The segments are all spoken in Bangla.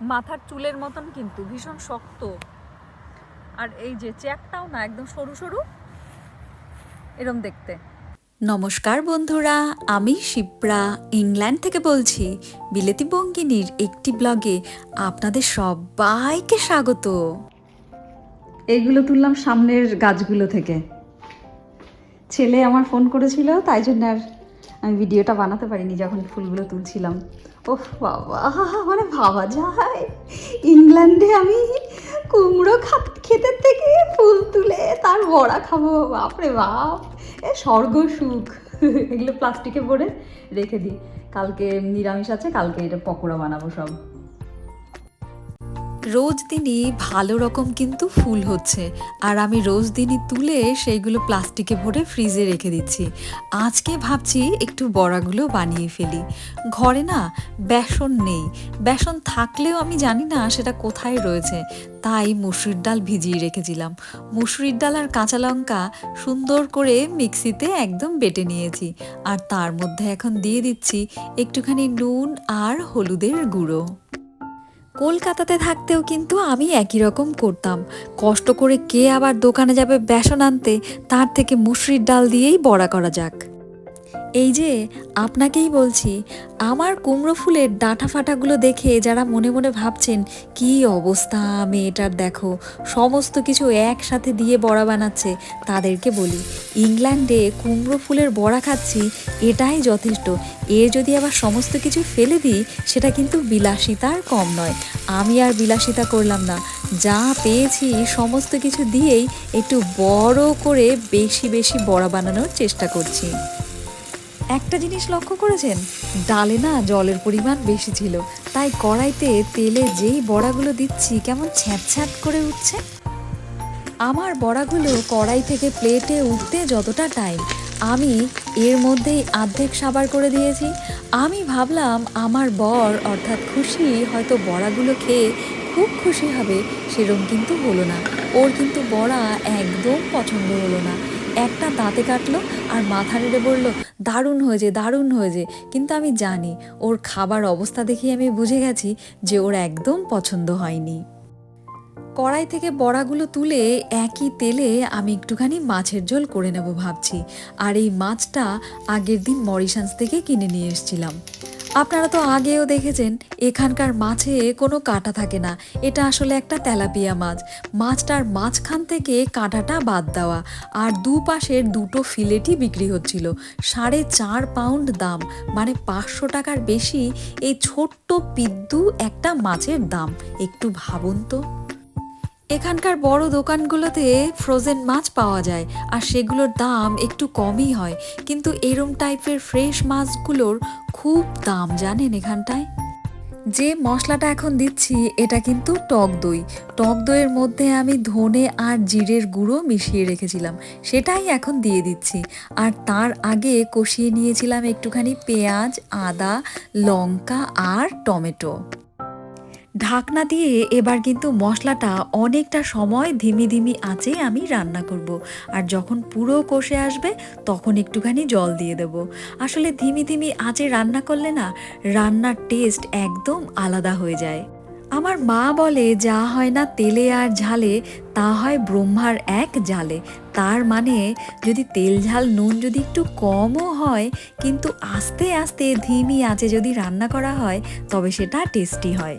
মাথার চুলের মতন কিন্তু ভীষণ শক্ত। আর এই যে চ্যাকটাও না একদম সরু সরু এরম দেখতে। নমস্কার বন্ধুরা আমি শিপ্রা ইংল্যান্ড থেকে বলছি। বিলেতি বঙ্গিনীর একটি ব্লগে আপনাদের সবাইকে স্বাগত। এইগুলো তুললাম সামনের গাছগুলো থেকে। ছেলে আমার ফোন করেছিল তাই জন্য আর আমি ভিডিওটা বানাতে পারিনি যখন ফুলগুলো তুলছিলাম। ওহ, বাবা মানে ভাবা যায়। ইংল্যান্ডে আমি কুমড়ো খা ক্ষেতের থেকে ফুল তুলে তার বড়া খাব। বাপরে বাপ। এ স্বর্গ সুখ। এগুলো প্লাস্টিকে ভরে রেখে দিই। কালকে নিরামিষ আছে, কালকে এটা পকোড়া বানাবো সব। রোজ দিনই ভালো রকম কিন্তু ফুল হচ্ছে। আর আমি রোজ দিনই তুলে সেইগুলো প্লাস্টিকে ভরে ফ্রিজে রেখে দিচ্ছি। আজকে ভাবছি একটু বড়াগুলো বানিয়ে ফেলি। ঘরে না বেসন নেই। বেসন থাকলেও আমি জানি না সেটা কোথায় রয়েছে। তাই মুসুরির ডাল ভিজিয়ে রেখেছিলাম। মুসুরির ডাল আর কাঁচা লঙ্কা সুন্দর করে মিক্সিতে একদম বেটে নিয়েছি। আর তার মধ্যে এখন দিয়ে দিচ্ছি একটুখানি নুন আর হলুদের গুঁড়ো। কলকাতাতে থাকতেও কিন্তু আমি একই রকম করতাম। কষ্ট করে কে আবার দোকানে যাবে বেসন আনতে, তার থেকে মুসরির ডাল দিয়েই বড়া করা যাক। এই যে, আপনাকেই বলছি, আমার কুমড়ো ফুলের ডাঁটা ফাটাগুলো দেখে যারা মনে মনে ভাবছেন, কি অবস্থা মেয়েটার দেখো, সমস্ত কিছু একসাথে দিয়ে বড়া বানাচ্ছে, তাদেরকে বলি, ইংল্যান্ডে কুমড়ো ফুলের বড়া খাচ্ছি, এটাই যথেষ্ট, এ যদি আবার সমস্ত কিছু ফেলে দিই, সেটা কিন্তু বিলাসিতার কম নয়। আমি আর বিলাসিতা করলাম না, যা পেয়েছি সমস্ত কিছু দিয়েই একটু বড় করে বেশি বেশি বড়া বানানোর চেষ্টা করছি। একটা জিনিস লক্ষ্য করেছেন? ডালে না জলের পরিমাণ বেশি ছিল, তাই কড়াইতে তেলে যেই বড়াগুলো দিচ্ছি কেমন ছ্যাঁত করে উঠছে। আমার বড়াগুলো কড়াই থেকে প্লেটে উঠতে যতটা টাইম আমি এর মধ্যেই আর্ধেক সাবার করে দিয়েছি। আমি ভাবলাম আমার বর অর্থাৎ খুশি হয়তো বড়াগুলো খেয়ে খুব খুশি হবে, সেরম কিন্তু হলো না। ওর কিন্তু বড়া একদম পছন্দ হলো না। একটা দাঁতে কাটলো আর মাথা নেড়ে বলল, দারুণ হয়েছে দারুণ হয়েছে। কিন্তু আমি জানি, ওর খাবার অবস্থা দেখেই আমি বুঝে গেছি যে ওর একদম পছন্দ হয়নি। কড়াই থেকে বড়াগুলো তুলে একই তেলে আমি একটুখানি মাছের ঝোল করে নেব ভাবছি। আর এই মাছটা আগের দিন মরিশান্স থেকে কিনে নিয়ে এসেছিলাম। আপনারা তো আগেও দেখেছেন, এখানকার মাছে কোনো কাঁটা থাকে না। এটা আসলে একটা তেলাপিয়া মাছ। মাছটার মাঝখান থেকে কাঁটাটা বাদ দেওয়া। আর দুপাশের দুটো ফিলেটই বিক্রি হচ্ছিল। সাড়ে চার পাউন্ড দাম। মানে পাঁচশো টাকার বেশি এই ছোট্ট পিদ্দু একটা মাছের দাম। একটু ভাবুন তো। এখানকার বড় দোকানগুলোতে ফ্রোজেন মাছ পাওয়া যায়, আর সেগুলোর দাম একটু কমই হয়। কিন্তু এরম টাইপের ফ্রেশ মাছগুলোর খুব দাম, জানেন এখানটায়? যে মশলাটা এখন দিচ্ছি, এটা কিন্তু টক দই। টক দইয়ের মধ্যে আমি ধনে আর জিরের গুঁড়ো মিশিয়ে রেখেছিলাম, সেটাই এখন দিয়ে দিচ্ছি। আর তার আগে কষিয়ে নিয়েছিলাম একটুখানি পেঁয়াজ, আদা, লঙ্কা আর টমেটো। ঢাকনা দিয়ে এবার কিন্তু মশলাটা অনেকটা সময় ধিমি ধিমি আঁচে আমি রান্না করব। আর যখন পুরো কষে আসবে, তখন একটুখানি জল দিয়ে দেব। আসলে ধিমি ধিমি আঁচে রান্না করলে না, রান্নার টেস্ট একদম আলাদা হয়ে যায়। আমার মা বলে, যা হয় না তেলে আর ঝালে, তা হয় ব্রহ্মার এক জালে। তার মানে যদি তেল ঝাল নুন যদি একটু কমও হয়, কিন্তু আস্তে আস্তে ধিমি আঁচে যদি রান্না করা হয়, তবে সেটা টেস্টি হয়।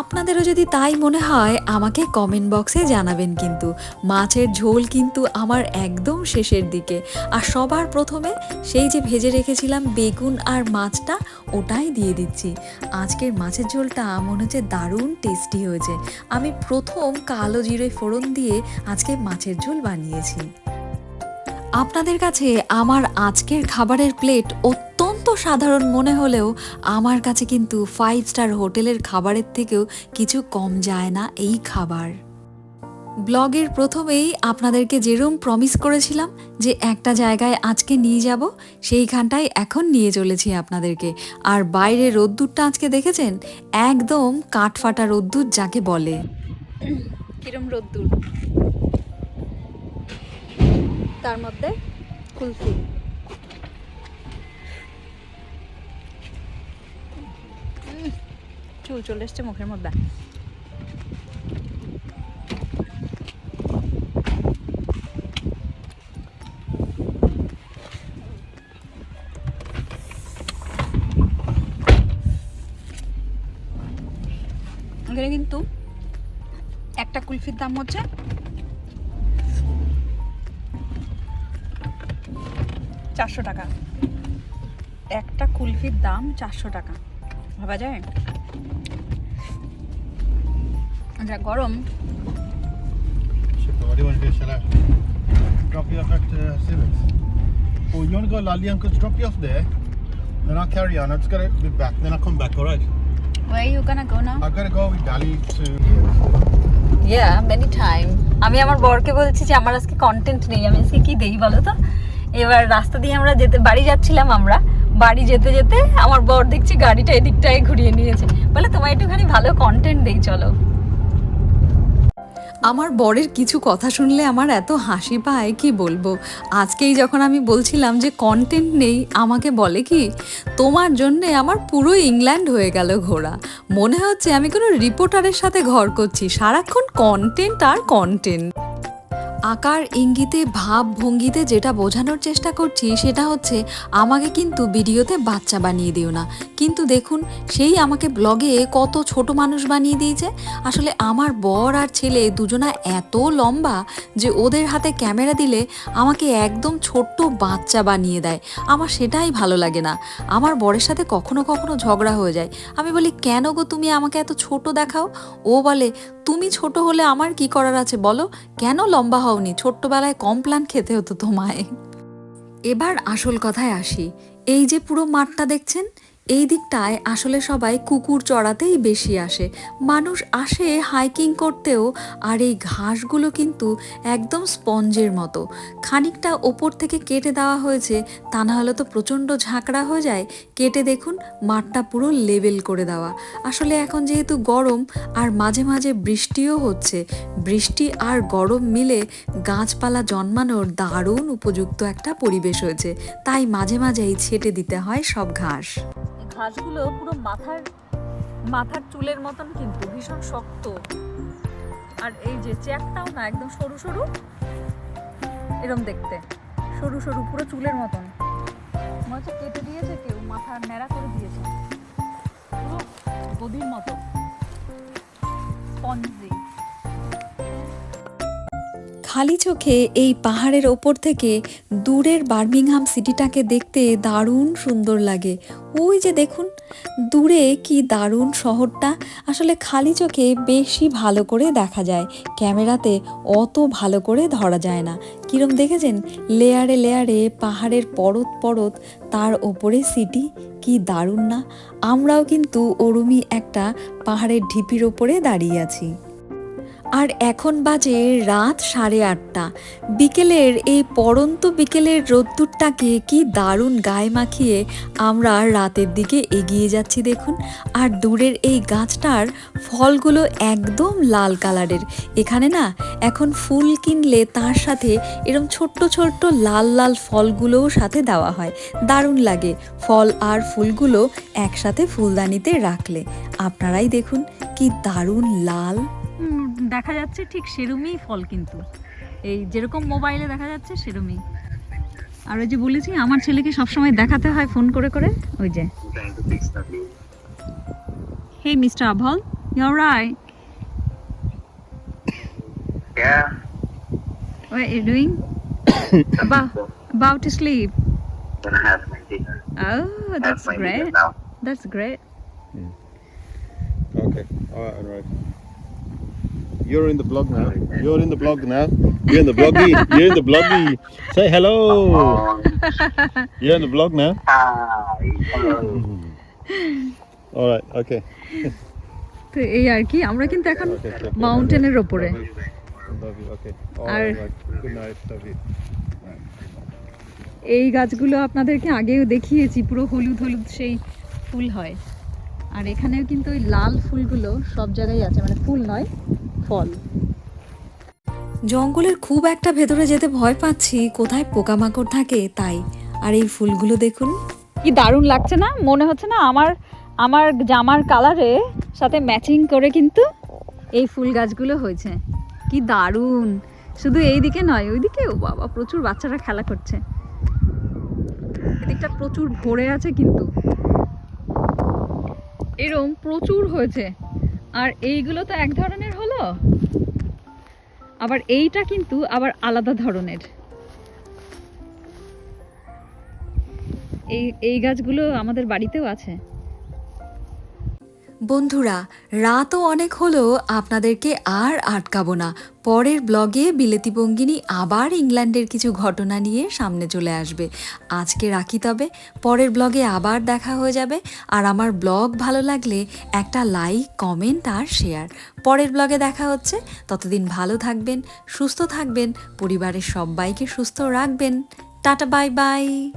আপনাদেরও যদি তাই মনে হয়, আমাকে কমেন্ট বক্সে জানাবেন কিন্তু। মাছের ঝোল কিন্তু আমার একদম শেষের দিকে। আর সবার প্রথমে সেই যে ভেজে রেখেছিলাম বেগুন আর মাছটা, ওটাই দিয়ে দিচ্ছি। আজকের মাছের ঝোলটা মনে হচ্ছে দারুণ টেস্টি হয়েছে। আমি প্রথম কালো জিরে ফোড়ন দিয়ে আজকে মাছের ঝোল বানিয়েছি। আপনাদের কাছে আমার আজকের খাবারের প্লেট অত্যন্ত সাধারণ মনে হলেও আমার কাছে কিন্তু ফাইভ স্টার হোটেলের খাবারের থেকেও কিছু কম যায় না এই খাবার। ব্লগের প্রথমেই আপনাদেরকে যেরম প্রমিস করেছিলাম যে একটা জায়গায় আজকে নিয়ে যাব, সেইখানটায় এখন নিয়ে চলেছি আপনাদেরকে। আর বাইরে রোদ্দুরটা আজকে দেখেছেন? একদম কাঠফাটা রোদ্দুর যাকে বলে। কিরম রোদ্দুর? তার মধ্যে কুলফি। চুল চলে এসছে মুখের মধ্যে। এখানে কিন্তু একটা কুলফির দাম হচ্ছে চারশো টাকা। একটা কুলফির দাম চারশো টাকা। ভাবা যায়? যা গরম what do you want to do? Shall I drop you off at uh, Civics? Oh, you want to go Lali Uncle's? Drop you off there. Then I'll carry on. I just gotta be back. Then I'll come back. All right. Where you gonna go now? I've gotta go with Dali to. Yeah many time আমি আমার বরকে বলছি যে আমার আজকে কন্টেন্ট নেই আমি আজকে কি দেই বলো তো এবার রাস্তা দিয়ে আমরা যেতে বাড়ি যাচ্ছিলাম আমরা বাড়ি যেতে যেতে আমার বর দেখছি গাড়িটা এদিকটায় ঘুরিয়ে নিয়েছে। বলে তোমার একটুখানি ভালো কন্টেন্ট দেই, চলো। আমার বরের কিছু কথা শুনলে আমার এত হাসি পায়, কি বলব? আজকেই যখন আমি বলছিলাম যে কন্টেন্ট নেই, আমাকে বলে কি, তোমার জন্যে আমার পুরো ইংল্যান্ড হয়ে গেল ঘোরা। মনে হচ্ছে আমি কোনো রিপোর্টারের সাথে ঘর করছি। সারাক্ষণ কন্টেন্ট আর কন্টেন্ট আকার ইঙ্গিতে ভাব ভঙ্গিতে যেটা বোঝানোর চেষ্টা করছি সেটা হচ্ছে, আমাকে কিন্তু ভিডিওতে বাচ্চা বানিয়ে দিও না। কিন্তু দেখুন, সেই আমাকে ব্লগে কত ছোট মানুষ বানিয়ে দিয়েছে। আসলে আমার বর আর ছেলে দুজনা এত লম্বা যে ওদের হাতে ক্যামেরা দিলে আমাকে একদম ছোট্ট বাচ্চা বানিয়ে দেয়। আমার সেটাই ভালো লাগে না। আমার বরের সাথে কখনো কখনো ঝগড়া হয়ে যায়। আমি বলি, কেন গো তুমি আমাকে এত ছোট দেখাও? ও বলে, তুমি ছোট হলে আমার কি করার আছে বলো? কেন লম্বা হওনি? ছোট্টবেলায় কমপ্লান খেতে হতো তোমায়। এবার আসল কথায় আসি। এই যে পুরো মাঠটা দেখছেন এই দিকটায় আসলে সবাই কুকুর চড়াতেই বেশি আসে। মানুষ আসে হাইকিং করতেও আর এই ঘাসগুলো কিন্তু একদম স্পঞ্জের মতো। খানিকটা ওপর থেকে কেটে দেওয়া হয়েছে, তা না হলে তো প্রচণ্ড ঝাঁকড়া হয়ে যায়। কেটে দেখুন, মাঠটা পুরো লেভেল করে দেওয়া। আসলে এখন যেহেতু গরম আর মাঝে মাঝে বৃষ্টিও হচ্ছে, বৃষ্টি আর গরম মিলে গাছপালা জন্মানোর দারুণ উপযুক্ত একটা পরিবেশ হয়েছে। তাই মাঝে মাঝেই ছেটে দিতে হয় সব ঘাস। ঘাসগুলো পুরো মাথার মাথার চুলের মতন কিন্তু, ভীষণ শক্ত। আর এই যে চ্যাকটাও না, একদম সরু সরু, এরম দেখতে। সরু সরু, পুরো চুলের মতন। মনে কেটে দিয়েছে কেউ মাথা ন্যাড়া করে দিয়েছে। পুরো গদির মতো। স্পঞ্জি। খালি চোখে এই পাহাড়ের ওপর থেকে দূরের বার্মিংহাম সিটিটাকে দেখতে দারুণ সুন্দর লাগে। ওই যে দেখুন, দূরে কি দারুণ শহরটা। আসলে খালি চোখে বেশি ভালো করে দেখা যায়। ক্যামেরাতে অত ভালো করে ধরা যায় না। কিরম দেখেছেন? লেয়ারে লেয়ারে পাহাড়ের পরত পরত তার ওপরে সিটি, কি দারুণ না? আমরাও কিন্তু ওরুমি একটা পাহাড়ের ঢিপির ওপরে দাঁড়িয়ে আছি। আর এখন বাজে রাত সাড়ে আটটা। বিকেলের এই পরন্ত বিকেলের রোদ্দুরটাকে কি দারুণ গায়ে মাখিয়ে আমরা রাতের দিকে এগিয়ে যাচ্ছি দেখুন। আর দূরের এই গাছটার ফলগুলো একদম লাল কালারের। এখানে না এখন ফুল কিনলে তার সাথে এরম ছোট্ট ছোট্ট লাল লাল ফলগুলোও সাথে দেওয়া হয়। দারুণ লাগে ফল আর ফুলগুলো একসাথে ফুলদানিতে রাখলে। আপনারাই দেখুন কি দারুণ লাল। দেখা যাচ্ছে ঠিক সেরমই ফল কিন্তু। এই যেরকম মোবাইলে দেখা যাচ্ছে সেরমই। আর ওই যে বলেছি আমার ছেলেকে সবসময় দেখাতে হয় ফোন করে করে। ওই যে। হে মিস্টার আভল your Rai yeah what you doing about to sleep. Sleep i have my dinner. Oh that's great. that's great. Yeah. okay. You're in the blog now. You're in the blog now. You're in the bloggy. You're in the bloggy. Say hello. Um, You're in the blog now. hi. All right. Okay. তো এই আর কি আমরা কিন্তু এখন. মাউন্টেনের ওপরে you. এই গাছগুলো আপনাদেরকে আগেও দেখিয়েছি পুরো হলুদ হলুদ সেই ফুল হয় আর এখানেও কিন্তু ওই লাল ফুলগুলো সব জায়গায় আছে মানে ফুল নয় ফল জঙ্গলের খুব একটা ভেতরে যেতে ভয় পাচ্ছি কোথায় পোকামাকড় থাকে তাই। আর এই ফুলগুলো দেখুন। কি দারুণ লাগছে না? মনে হচ্ছে না আমার আমার জামার কালারে সাথে ম্যাচিং করে কিন্তু এই ফুল গাছগুলো হয়েছে। কি দারুণ। শুধু এই দিকে নয় ওইদিকে ও বাবা প্রচুর বাচ্চারা খেলা করছে। এদিকটা প্রচুর ভরে আছে কিন্তু। এরম প্রচুর হয়েছে। আর এইগুলো তো এক ধরনের হলো। আবার এইটা কিন্তু আবার আলাদা ধরনের। এই এই গাছগুলো আমাদের বাড়িতেও আছে। বন্ধুরা, রাতও অনেক হলো আপনাদেরকে আর আটকাবো না। পরের ব্লগে বিলেতি বঙ্গিনী আবার ইংল্যান্ডের কিছু ঘটনা নিয়ে সামনে চলে আসবে। আজকে রাখি তবে, পরের ব্লগে আবার দেখা হয়ে যাবে। আর আমার ব্লগ ভালো লাগলে একটা লাইক, কমেন্ট আর শেয়ার। পরের ব্লগে দেখা হচ্ছে। ততদিন ভালো থাকবেন, সুস্থ থাকবেন, পরিবারের সবাইকে সুস্থ রাখবেন। Tata, bye bye.